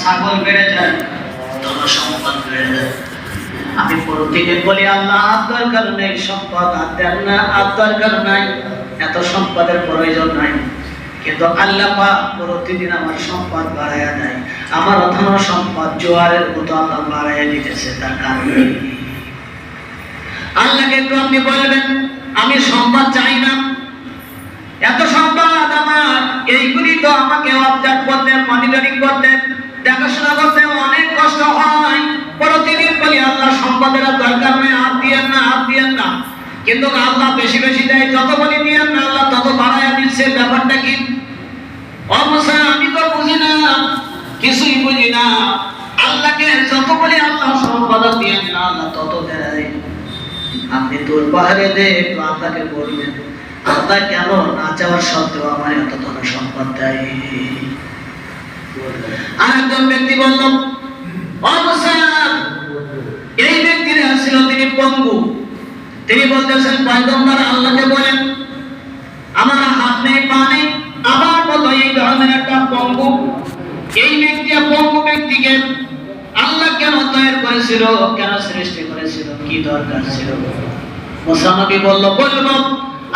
ছাগল বেড়ে যায় আমি প্রতিদিন বলি, আল্লাহ, আর দরকার নেই সম্পদ না নাই। এত সম্পদের প্রয়োজন নাই। কিন্তু আল্লাহ প্রতিদিন আমার সম্পদ বাড়াইয়া দেয়। আমার সম্পদ জোয়ারের মতো আল্লাহ বাড়াইয়া দিতেছে, তার কারণে আল্লাহকে একটু আপনি বলবেন, আমি সম্পদ চাই না। এত সম্পদ আমার, এইগুলি তো আমাকে অবজার্ভ করতে মনিটরিং করতে দেখাশোনা করতে অনেক কষ্ট হয়। প্রতিদিন বলি, আল্লাহ সম্পদের দরকার নেই আর দিয়েন না আর দিয়েন না। কিন্তু আল্লাহ বেশি বেশি দেয়, যত বলি দিয়েন না, আল্লাহ তত বাড়াইয়া দিচ্ছে। ব্যাপারটা কি? অবশ্যই আমি তো বুঝি না, কিছুই বুঝি না। আল্লাহকে যত বলি আল্লাহ সম্পদ দিয়েন না, আল্লাহ তত দেয়। আপনি তোর পাহাড়ে দে একটু আল্লাহকে বলবেন, আল্লাহ কেন না চাওয়ার সত্ত্বেও আমার এত ধন সম্পদ দেয়? আর ব্যক্তি বলল এই ব্যক্তির ছিল তিনি পঙ্গু। তিনি বলতেছেন, পয়গম্বর আল্লাহকে বলেন, আমার হাত নেই, পা নেই, আমার মতো এই ধরনের একটা পঙ্গু। এই ব্যক্তি পঙ্গু ব্যক্তিকে আল্লাহ কেন তৈরি করেছিল, কেন সৃষ্টি করেছিল, কি দরকার ছিল? মুসানবী বলল, বলব,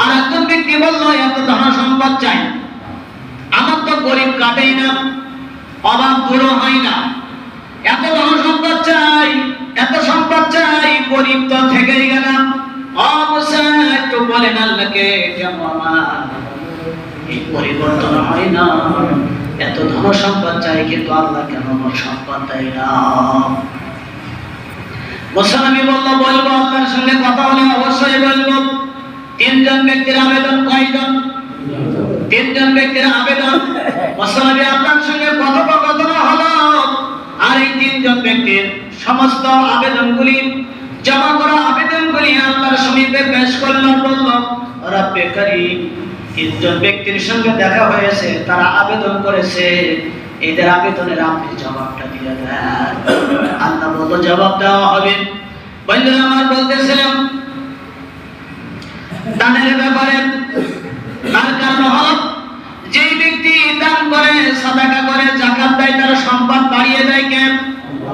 আর একজন ব্যক্তি বলল, এত ধন সম্পদ চাই। আমার তো গরিব কাটেই না। অভাব দূর হয় না। এত ধন সম্পদ চাই, এত সম্পদ চাই, গরিব তো থেকেই গেলাম। বলব আপনার সঙ্গে কথা অবশ্যই বলব। তিনজন ব্যক্তির আবেদন কয়জন? তিনজন ব্যক্তির আবেদন? আপনার সঙ্গে আর সমস্ত আবেদনগুলি, জমা করা আবেদনগুলি আল্লাহর সমীপে পেশ বলল তিনজন ব্যক্তির সঙ্গে দেখা হয়েছে, তারা আবেদন করেছে, এদের আবেদনের আপনি জবাবটা দিয়ে দেন। আল্লাহ জবাব দেওয়া হবে। আমার বলতেছিলাম, দানের ব্যাপারে তার কারণ হল যে ব্যক্তি দান করে, সাদাকা করে, জাকাত দেয়, তার সম্পদ বাড়িয়ে দেয় কেন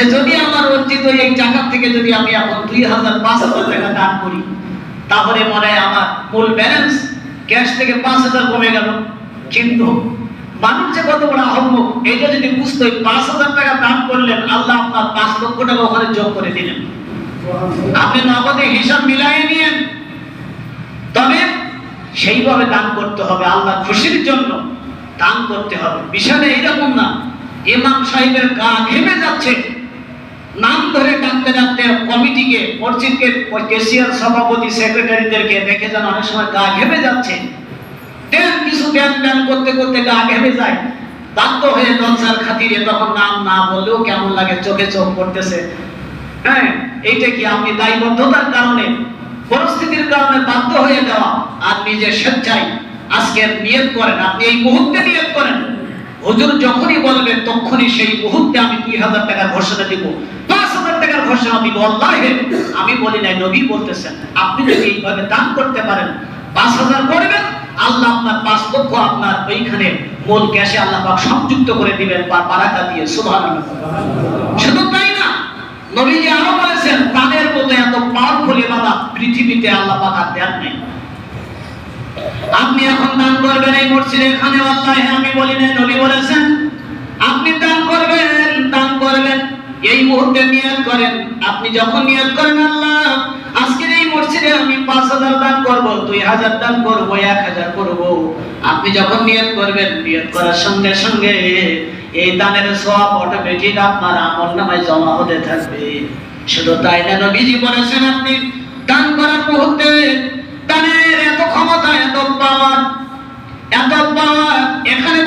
যে যদি আমার অর্জিত এই জাকাত থেকে যদি আমি এখন দুই হাজার পাঁচ হাজার টাকা দান করি, তাহলে মনে হয় আমার মূল ব্যালেন্স ক্যাশ থেকে পাঁচ হাজার কমে গেল। কিন্তু মানুষ যে কত বড় আহম্মক, এটা যদি বুঝতো পাঁচ হাজার টাকা দান করলেন, আল্লাহ আপনার পাঁচ লক্ষ টাকা ওখানে যোগ করে দিলেন। আপনি নগদে হিসাব মিলাই নিয়েন। তবে সেইভাবে দান করতে হবে, আল্লাহ খুশির জন্য দান করতে হবে। বিষয়টা এইরকম না। ইমাম সাহেবের গা ঘেমে যাচ্ছে। নাম ধরে ডাকতে ডাকতে কমিটিকে, মসজিদকে কেসিয়ার সভাপতি সেক্রেটারিদেরকে দেখে যেন অনেক সময় গা ঘেমে যাচ্ছে। দেন কিছু দেন দেন করতে করতে গা ঘেমে যায়। বাধ্য হয়ে লজ্জার খাতিরে তখন নাম না বললেও কেমন লাগে চোখে চোখ পড়তেছে। হ্যাঁ এইটা কি আপনি দায়বদ্ধতার কারণে, পরিস্থিতির কারণে বাধ্য হয়ে দেওয়া? আর নিজে স্বেচ্ছায় আজকে নিয়ত করেন, আপনি এই মুহূর্তে নিয়ত করেন। হুজুর যখনই বলবেন, তখনই সেই মুহূর্তে আমি দুই হাজার টাকার ঘোষণা দিব। পাঁচ হাজার টাকার ঘোষণা দিব। আল্লাহ, আমি বলি নাই, নবী বলতেছেন, আপনি যদি এইভাবে দান করতে পারেন, পাঁচ হাজার করবেন, আল্লাহ আপনার পাঁচ লক্ষ আপনার ওইখানে মূল ক্যাশে আল্লাহ পাক সংযুক্ত করে দিবেন বা বারাকা দিয়ে। সুবহানাল্লাহ। শুধু তাই না, নবীজি আরও বলেছেন প্রাণের মতো এত পাওয়ারফুল ইবাদত পৃথিবীতে আল্লাহ পাক আর দেন নাই। আপনি এখন দান করবেন এই মসজিদে এখানে, আল্লাহ আমি বলি না নবী বলেছেন, আপনি দান করবেন দান করবেন। এই মুহূর্তে নিয়ত করেন। আপনি যখন নিয়ত করেন, আল্লাহ, আজকের এই মসজিদে আমি পাঁচ হাজার দান করব, দুই হাজার দান করব, এক হাজার করব। আপনি যখন নিয়ত করবেন, নিয়ত করার সঙ্গে সঙ্গে এই দানের সব অটোমেটিক আপনার আমল নামায় জমা হতে থাকবে। শুধু তাই না, নবীজি বলেছেন, আপনি দান করার মুহূর্তে দানের এত ক্ষমতা এত পাওয়ার এত পাওয়ার এখানে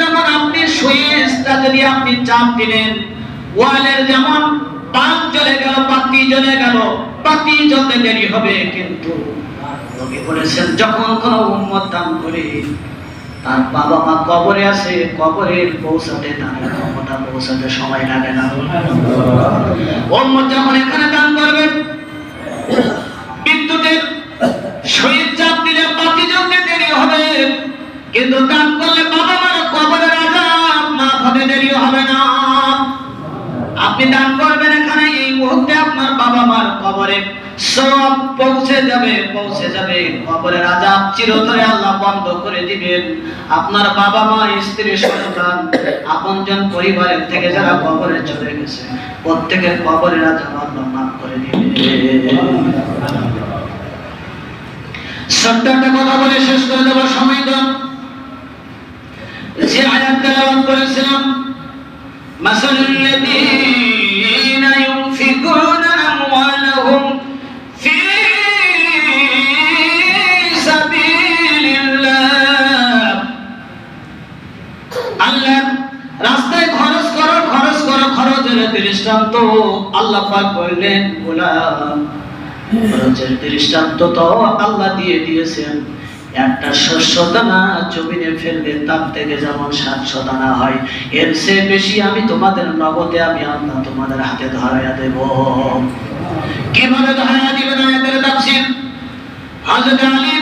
এক্সট্রা যদি আপনি চাপ দিলেন ওয়ালের যেমন পাক জ্বলে গেল বাতি জ্বলে গেল বাতি জ্বলতে দেরি হবে কিন্তু। নবী বলেছেন যখন কোনো উম্মত দান করে তার বাবা মা কবরে আছে কবরে পৌঁছাতে তার ক্ষমতা পৌঁছাতে সময় লাগে না। উম্মত যখন এখানে দান করবে বিদ্যুতের শহীদ চাপ দিলে বাতি জ্বলতে দেরি হবে কিন্তু দান করলে বাবা মার কবরের আজাব মাফ হতে দেরি হবে না। আপনি দান করবেন এখানে, এই মুহূর্তে আপনার বাবা মার কবরে সব পৌঁছে যাবে পৌঁছে যাবে। কবরের আজাব চিরতরে আল্লাহ বন্ধ করে দিবেন। আপনার বাবা মা, স্ত্রী, সন্তান, আপনজন পরিবারের থেকে যারা কবরে চলে গেছে, প্রত্যেকের কবরের আজাব আল্লাহ মাফ করে দিবেন। একটা কথা বলে শেষ করে দেওয়ার সময় তো আল্লাহ রাস্তায় খরচ করো খরচ করো, খরচের দৃষ্টান্ত। আল্লাহ পাক বললেন, গোলাম, খরচের দৃষ্টান্ত তো আল্লাহ দিয়ে দিয়েছেন। একটা শস্য দানা জমিনে ফেললে তার থেকে যেমন সাতশো দানা হয়, এর চেয়ে বেশি আমি তোমাদের নগদে আমি আল্লাহ তোমাদের হাতে ধরাইয়া দেব। কীভাবে ধরাইয়া দিবেন আমাদের তাফসীর? হযরত আলী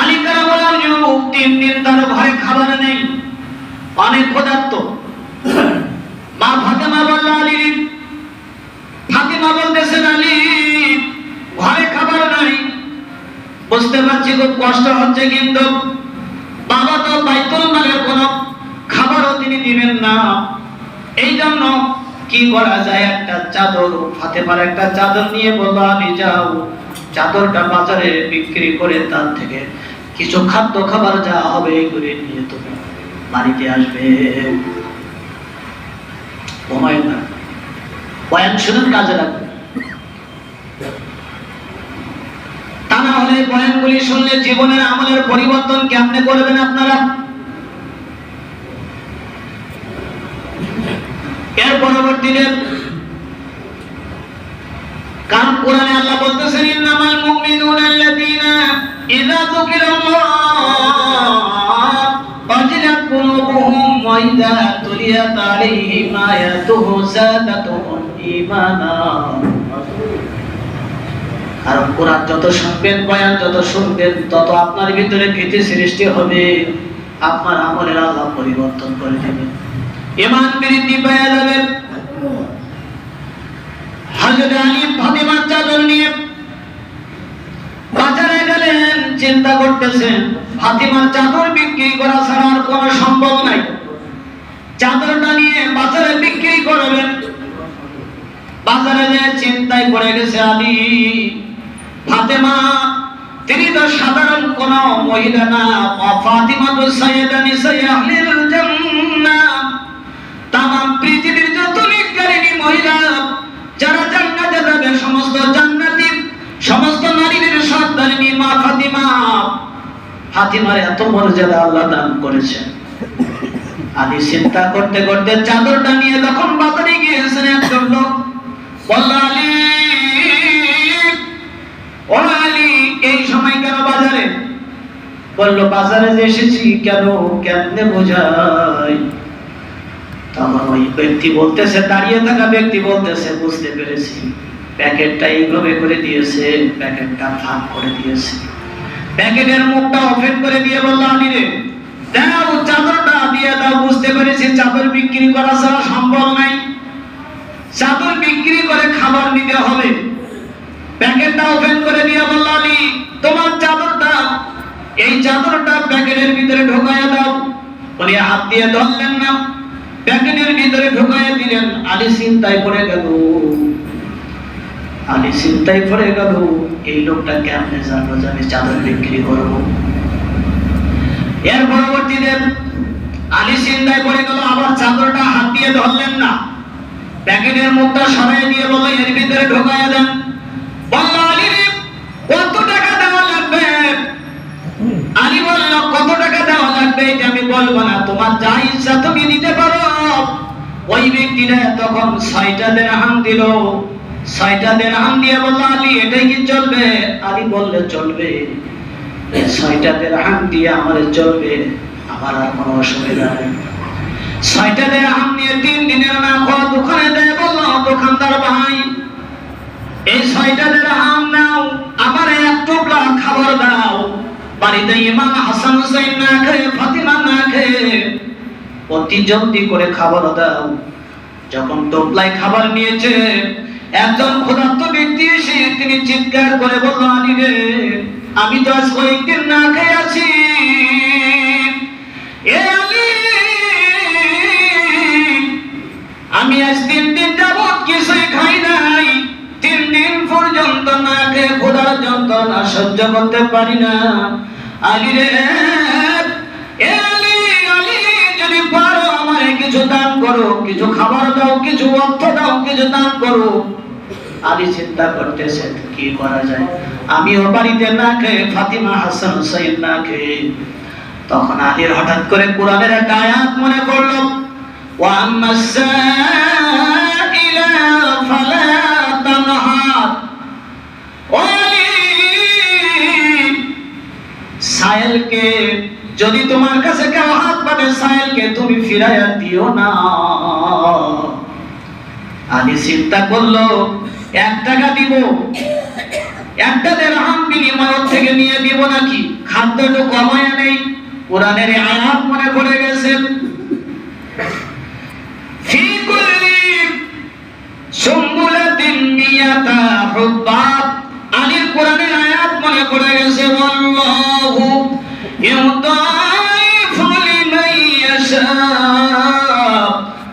আলী কারামার যুগ তিন দিন তার ঘরে খাবার নেই, অনেক মা ফাতেমা বলল আলী ফাতেমা বলতেছেন আলী ঘরে খাবার নাই বুঝতে পারছি খুব কষ্ট হচ্ছে কিন্তু বাবা তো বাইতুল মালের কোনো খাবারও তিনি দিবেন না। এই জন্য কি করা যায়? একটা চাদর হাতে পারে একটা চাদর নিয়ে বলল, আমি যাও। চাদরটা বাজারে বিক্রি করে তার থেকে কিছু খাদ্য খাবার যা হবে করে নিয়ে তুমি বাড়িতে আসবে। ঘুমায় না। বয়ান শুনুন, কাজে লাগবে। হলে বয়ানগুলি শুনলে জীবনের আমলের পরিবর্তন কেমনে করবেন আপনারা? এর পরবর্তীতে কারণ কোরআনে আল্লাহ বলতেছেন, ইন্নামাল মুমিনুনা আল্লাযীনা ইযা যুকিরাল্লাহ ওয়াজিলাত কুলুবুহুম ওয়া ইযা তুলিয়াত আলাইহিম আয়াতুহু যাদাতুহুম ঈমানা. কারণ কোরআন যত শুনবেন, বয়ান যত শুনবেন, তত আপনার ভিতরে ভীতি সৃষ্টি হবে। আপনার আমলের আল্লাহ পরিবর্তন করে দেবেন ইমান বৃদ্ধি পেয়ে যাবে হযরত আলী চাদর নিয়ে বাজারে গেলেন, চিন্তা করতেছেন চাদর বিক্রি করা ছাড়া আর কোনো সম্ভব নাই। চাদরটা নিয়ে বাজারে বিক্রি করবেন বাজারে যে চিন্তায় পড়ে গেছে আলী। ফাতেমা, তিনি তো সাধারণ কোন মহিলা না। ফাতিমা তো সাইয়েদা নিসাই আহলিল জান্নাহ তামাম পৃথিবীর যত নিকারিনী মহিলা, যারা জান্নাতে যাবে, সমস্ত জান্নাতি, সমস্ত নারীদের সর্দারিনী মা ফাতিমা। ফাতিমার এত মর্যাদা আল্লাহ দান করেছেন। আলী চিন্তা করতে করতে চাদরটা নিয়ে যখন বাজারে গিয়েছেন একজন লোক, বলল, আলী ও এই সময় কেন বাজারে? বলল, বাজারে যে এসেছি, কেন ওই ব্যক্তি বলতেছে, দাঁড়িয়ে থাকা ব্যক্তি বলতেছে, বুঝতে পেরেছি। প্যাকেটটা এইভাবে করে দিয়েছে, প্যাকেটটা ফাঁক করে দিয়েছে। প্যাকেটের মুখটা ওপেন করে দিয়ে বলল আলী রে দিয়ে বুঝতে পেরেছি, চাদর বিক্রি করা ছাড়া সম্ভব নাই। চাদর বিক্রি করে খাবার নিতে হবে। প্যাকেটটা ওপেন করে দিয়ে বলল আলী তোমার চাদরটা, এই চাদরটা প্যাকেটের ভিতরে ঢোকায়া দাও। উনি হাত দিয়ে ধরলেন না। প্যাকেটের ভিতরে ঢোকায়া দিলেন। আলী চিন্তায় পড়ে গেল। আলী চিন্তায় পড়ে গেল, এই লোকটা কেমনে জানলো যে আমি চাদর বিক্রি করব? এর পরবর্তীতে আলী চিন্তায় পড়ে গেল আবার চাদরটা হাত দিয়ে ধরলেন না। প্যাকেটের মুখটা সরাই দিয়ে বলল, এর ভিতরে ঢোকায়া দেন বলল আলী রে, দেওয়া লাগবে এটা আমি বলব না, তোমার যা ইচ্ছা তুমি দিতে পারো। ওই ব্যক্তিরা তখন ছয়টা দেড়হাম দিল। ছয়টা দেড়হাম দিয়ে বলল, আলী, এটাই কি চলবে? আলী বললে, চলবে। ছয়টা দেড়হাম দিয়ে আমার চলবে, আমার আর কোনো অসুবিধা নেই। ছয়টা দেড়হাম নিয়ে তিন দিনের না খাওয়া দোকানে দেয়, বলল, দোকানদার ভাই, এই ছয়টা দেড়হাম নাও, আমার এক টুকরা খাবার দাও। বাড়িতে ইমাম হাসান হুসাইন না খেয়ে, ফাতিমা না খেয়ে, অতি জলদি করে খাবার দাও। যখন টোপলাই খাবার নিয়েছে, একজন ক্ষুধার্ত ব্যক্তি এসে তিনি চিৎকার করে বলল আলী রে, আমি তো আজ কয়েকদিন না খেয়ে আছি। আমি আজ তিন দিন যাবৎ কিছুই খাই নাই। পর্যন্ত না খোদার যন্ত্রণা সহ্য করতে পারি না। রে যদি পারো কিছু দান করো, কিছু খাবার দাও, কিছু অর্থ দাও, কিছু দান করো। চিন্তা করতেছেন, কি করা যায়? আমিও বাড়িতে না খেয়ে ফাতিমা হাসান হুসাইন না খেয়ে। তখন আলীর হঠাৎ করে কোরআনের একটা আয়াত মনে করল ওয়ান সাহেলকে যদি তোমার কাছে কেউ হাত পাবে সাহেলকে তুমি ফিরাইয়া দিও না। আদি চিন্তা করল এক টাকা দিব। একটা বিনিময় থেকে নিয়ে দিব নাকি? কমায় নেই। কোরআনের আয়াত মনে পড়ে গেছেন ফি কুল্লি আলীর কোরআনে মনে পড়ে গেছে আল্লাহু ইউদাইফু লিমান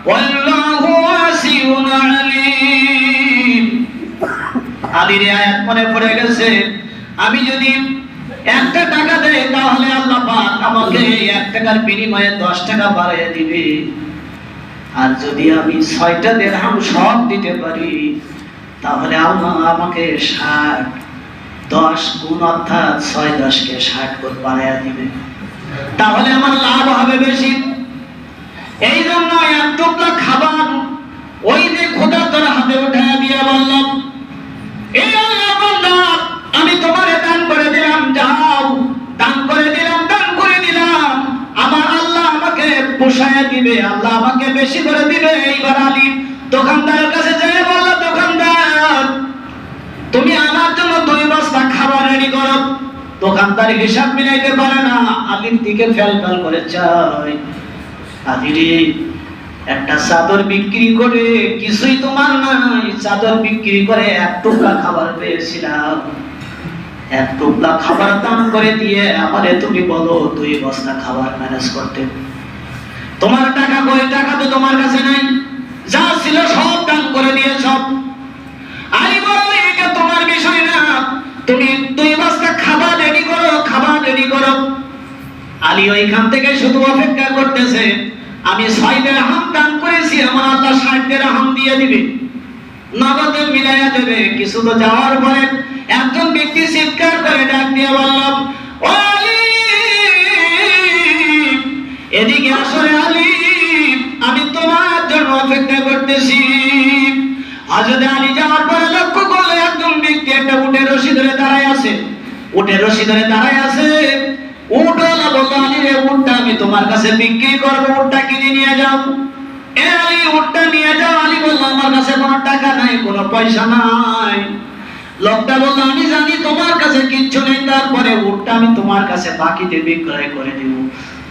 ওয়াল্লাহু ওয়াসিউন আলিম। আলির আয়াত মনে পড়ে গেছে, আমি যদি একটা টাকা দেয় তাহলে আল্লাহ পাক আমাকে এক টাকার বিনিময়ে দশ টাকা বাড়িয়ে দিবে। আর যদি আমি ছয়টা দেড়হাম সব দিতে পারি, তাহলে আল্লাহ আমাকে ষাট দশ গুণ অর্থাৎ ছয় দশকে ষাট গুণ বাড়াইয়া দিবে। তাহলে আমার লাভ হবে বেশি। এই জন্য এক টুকরা খাবার ওই যে খোদা তোর হাতে উঠাইয়া দিয়ে বললাম এই আমি তোমারে দান করে দিলাম, যাও। দান করে দিলাম, দান করে দিলাম। আমার আল্লাহ আমাকে পোষায় দিবে, আল্লাহ আমাকে বেশি করে দিবে। এইবার আলী দোকানদারের কাছে যেয়ে বলল, দোকানদার, তুমি করো দোকানদার হিসাব মিলাইতে পারে না। আলীর দিকে ফেল ফেল করে চাই আলী রে একটা চাদর বিক্রি করে কিছুই তোমার নাই। চাদর বিক্রি করে এক টুকরা খাবার পেয়েছিলাম। এক টুকরা খাবার দান করে দিয়ে আমারে তুমি বলো, দুই বস্তা খাবার ম্যানেজ করতে। তোমার টাকা কই? টাকা তো তোমার কাছে নাই। যা ছিল সব দান করে দিয়ে সব আলী বলল এটা তোমার বিষয় না তুমি দুই বস্তা খাবার রেডি করো, খাবার রেডি করো। আলী ওইখান থেকে শুধু অপেক্ষা করতেছে, আমি ছয় হাম দান করেছি, আমার আল্লাহ ষাট হাম দিয়ে দিবে। নগদে মিলাইয়া দেবে। কিছু তো যাওয়ার পরে একজন ব্যক্তি চিৎকার করে ডাক দিয়ে বললাম, "ও এদিকে আসলে আলী, আমি তোমার জন্য অপেক্ষা করতেছি। হযরত আলী যাওয়ার পরে লক্ষ্য ব্যক্তি একটা উঠে রশি ধরে দাঁড়ায় আছে। উঠে রশি ধরে দাঁড়ায় আছে। উঠওয়ালা বলল আলী রে উঠটা আমি তোমার কাছে বিক্রি করব উঠটা কিনে নিয়ে যাও। এ আলী উঠটা নিয়ে যাও। আলী বলল, আমার কাছে কোনো টাকা নাই, কোনো পয়সা নাই। লোকটা বলল, আমি জানি তোমার কাছে কিচ্ছু নেই, তারপরে উঠটা আমি তোমার কাছে বাকিতে বিক্রয় করে দিব।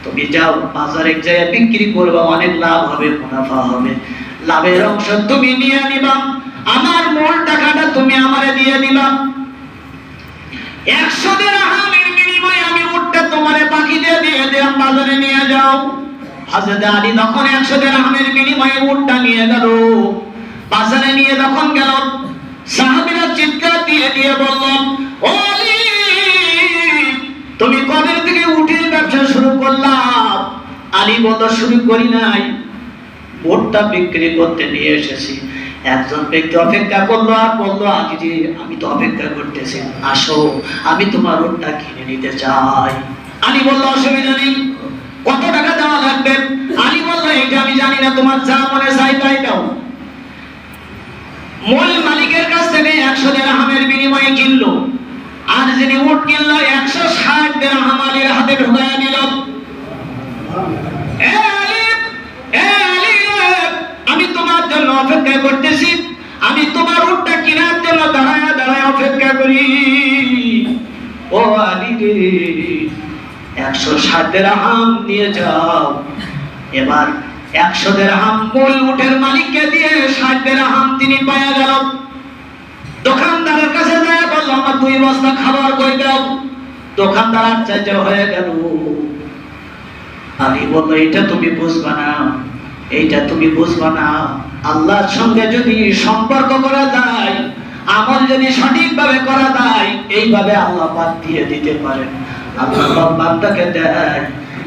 তুমি যাও, বাজারে জায়গায় বিক্রি করবে, অনেক লাভ হবে, মুনাফা হবে। লাভের অংশ তুমি নিয়ে নিবা। আমার মূল টাকাটা তুমি আমারে দিয়ে দিবা। একশো দিরহামের বিনিময়ে আমি উটটা তোমারে বাকি দিয়ে দিয়ে দিলাম, বাজারে নিয়ে যাও। হযরত আলী তখন একশো বিনিময়ে উটটা নিয়ে গেল। বাজারে নিয়ে যখন গেল, সাহাবীরা চিৎকার দিয়ে দিয়ে ও তুমি থেকে উটের ব্যবসা শুরু করলাম আলী বলল, শুরু করি নাই। ভোটটা বিক্রি করতে নিয়ে এসেছি। একজন ব্যক্তি অপেক্ষা করল আর বলল, আগে যে আমি তো অপেক্ষা করতেছি, আসো, আমি তোমার ওটটা কিনে নিতে চাই। আলী বলল, অসুবিধা নেই, কত টাকা দেওয়া লাগবে? আলী বলল এটা আমি জানি না তোমার যা মনে চাই তাই দাও। মূল মালিকের কাছ থেকে একশো দেড়হামের বিনিময়ে কিনলো। আর যিনি উট কিনলো, একশো ষাট দেড়হাম আলীর হাতে ঢুকাইয়া নিল তোমার জন্য অপেক্ষা করতেছি। আমি তোমার উটটা কেনার জন্য দাঁড়ায় দাঁড়ায় অপেক্ষা করি। ও আলী রে, একশো ষাট দেড়হাম নিয়ে যাও। এবার একশো দেড়হাম মূল উটের মালিককে দিয়ে ষাট দেড়হাম তিনি পাওয়া গেল। দোকানদারের কাছে যায়, বলল, আমার দুই বস্তা খাবার কই দাও? দোকানদার আশ্চর্য হয়ে গেল। আমি বলল, এটা তুমি বুঝবা না। এইটা তুমি বুঝবা না। আল্লাহর সঙ্গে যদি সম্পর্ক করা যায়, আমল যদি সঠিকভাবে করা যায়, এইভাবে আল্লাহ বাদ দিয়ে দিতে পারেন। আল্লাহ বান্দাকে দেয়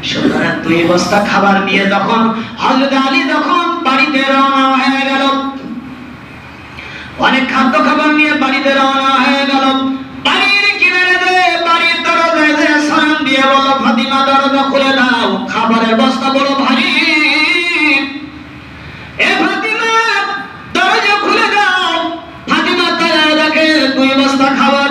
সুতরাং দুই বস্তা খাবার নিয়ে যখন হযরত আলী যখন বাড়িতে রওনা হয়ে গেল, অনেক খাদ্য খাবার নিয়ে বাড়িতে রওনা হয়ে গেল, বাড়ির কিনারে বাড়ির দরজায় দিয়ে বলল, ফাতিমা, দরজা খুলে দাও, খাবারের বস্তা বড় ভারী এ ফাতিমা দরজা খুলে দাও ফাতিমা তারা দেখে দুই বস্তা খাবার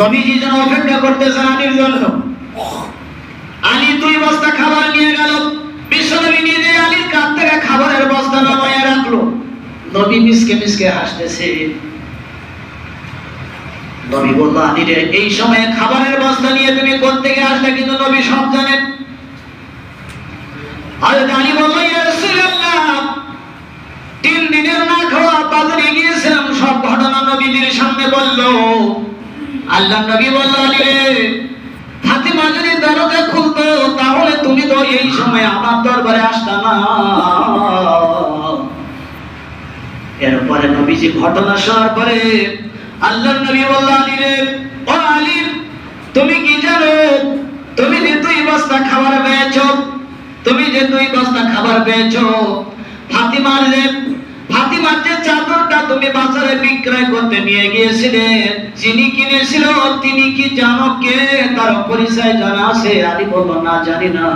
নবীজি যেন অপেক্ষা জন্য। আলী দুই বস্তা খাবার নিয়ে গেল। বিশ্বনবী আলীর কাছ থেকে খাবারের বস্তা রাখল। নবী মিসকে মিসকে হাসতেছে। নবী বলল, আলী রে, এই সময়ে খাবারের বস্তা নিয়ে তুমি কোত্থেকে আসলে কিন্তু নবী সব জানেন। হযরত আলী বলল তিন দিনের না খাওয়া বাজারে গিয়েছিলাম সব ঘটনা নবীজির সামনে বলল। আল্লাহ নবী বলল আলী রে, ফাতিমা যদি দরজা খুলতো, তাহলে তুমি তো এই সময় আমার দরবারে আসতা না। এরপরে নবীজি ঘটনা শোনার পরে আল্লাহ নবী বলল, আলী রে, ও আলী, তুমি কি জানো, তুমি যে দুই বস্তা খাবার পেয়েছ, তুমি যে দুই বস্তা খাবার পেয়েছ, ফাতিমার যে ফাতিমার যে চাদরটা তুমি বাজারে বিক্রয় করতে নিয়ে গিয়েছিলে, যিনি কিনেছিল, তিনি কি জানো কে? তার পরিচয় জানা আছে না, জানি না।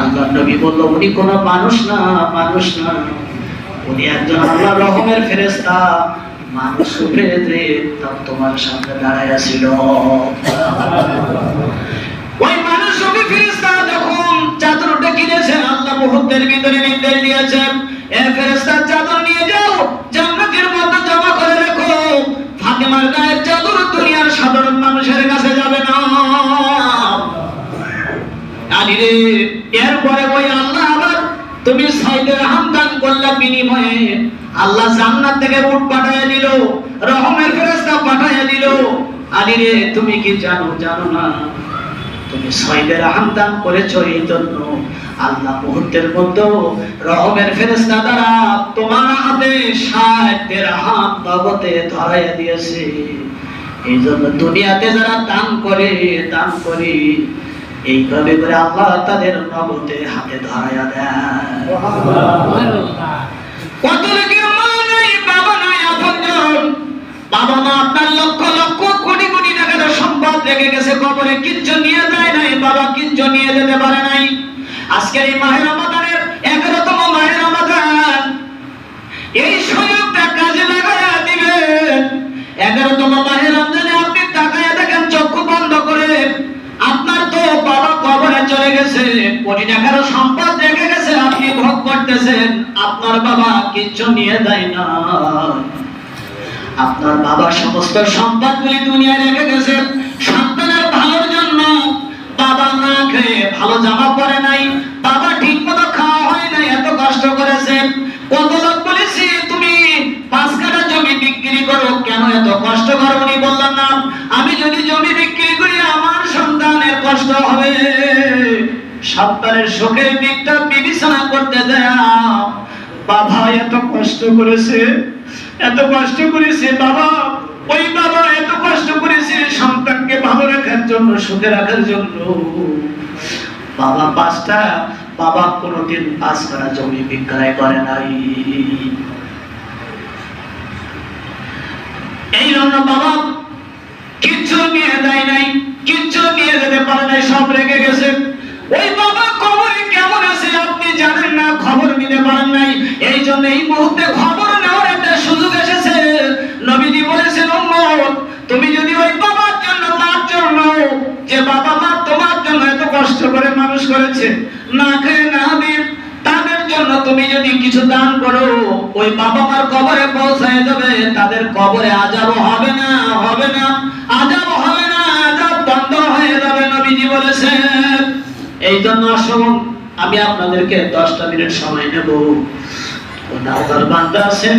আল্লাহ নবী বলল, উনি কোনো মানুষ না মানুষ না। উনি একজন আল্লাহ রহমের ফেরেশতা। মানুষ উপরে তাও তোমার সামনে দাঁড়ায় ওই মানুষ রূপী ফেরেশতা যখন চাদরটা কিনেছেন আল্লাহ মুহূর্তের ভিতরে নির্দেশ দিয়েছেন, এ ফেরেশতার চাদর নিয়ে যাও, জান্নাতের মধ্যে জমা করে রেখো। ফাতেমার গায়ের চাদর দুনিয়ার সাধারণ মানুষের কাছে যাবে না। আলী রে, এরপরে ওই আল্লাহ আবার? তুমি সাইদের হামদান করলা বিনিময়ে আল্লাহ জান্নাত থেকে উট পাঠাইয়া দিল, রহমের ফেরেশতা পাঠাইয়া দিল। আলী রে, তুমি কি জানো? জানো না। তুমি ছয়দের হামদান করেছ এই জন্য। আল্লাহ মুহূর্তের মধ্যে রহমের ফেরেশতা দ্বারা তোমার হাতে ষাট দেড়হাম নগদে ধরাইয়া দিয়েছে। এই জন্য দুনিয়াতে যারা দান করে দান করে, এইভাবে করে আল্লাহ তাদের নগদে হাতে ধরাইয়া দেয়। কত লোকের মা নাই, বাবা নাই আপনজন বাবা মা আপনার লক্ষ গেছে কবরে, কিচ্ছু নিয়ে যায় নাই, বাবা কিচ্ছু নিয়ে যেতে পারে নাই। আজকের এই মাহের রমাদানের এগারোতম মাহের রমাদান। এই সুযোগটা কাজে লাগায়া দিবেন। এগারোতম মাহের রমজানে আপনি তাকায়া দেখেন, চক্ষু বন্ধ করে আপনার তো বাবা কবরে চলে গেছে। কোটি টাকার সম্পদ রেখে গেছে, আপনি ভোগ করতেছেন, আপনার বাবা কিচ্ছু নিয়ে দেয় না। আপনার বাবা সমস্ত সম্পদগুলি দুনিয়ায় রেখে গেছে সন্তানের ভালোর জন্য বাবা না খেয়ে ভালো জামা পরে নাই, বাবা ঠিক মতো খাওয়া হয় নাই, এত কষ্ট করেছে কত লোক বলেছি, তুমি পাঁচ কাঠা জমি বিক্রি করো, কেন এত কষ্ট করো? উনি বললাম না, আমি যদি জমি বিক্রি করি, আমার সন্তানের কষ্ট হবে। সন্তানের সুখের দিকটা বিবেচনা করতে দেয়া। বাবা এত কষ্ট করেছে, এত কষ্ট করেছে, বাবা, ওই বাবা ভালো রাখার জন্য, সুখে রাখার জন্য। বাবা পাঁচটা, বাবা কোনোদিন পাঁচ করা জমি বিক্রয় করে নাই। এই জন্য বাবা কিচ্ছু নিয়ে দেয় নাই। ওই বাবা মার কবরে পৌঁছায় যাবে। তাদের কবরে আজাব হবে না হবে না আজাব হবে না, আজাব বন্ধ হয়ে যাবে, নবীজি বলেছেন। এই জন্য আসুন, আমি আপনাদেরকে দশটা মিনিট সময় নেব। নাওদার বান্দা আছেন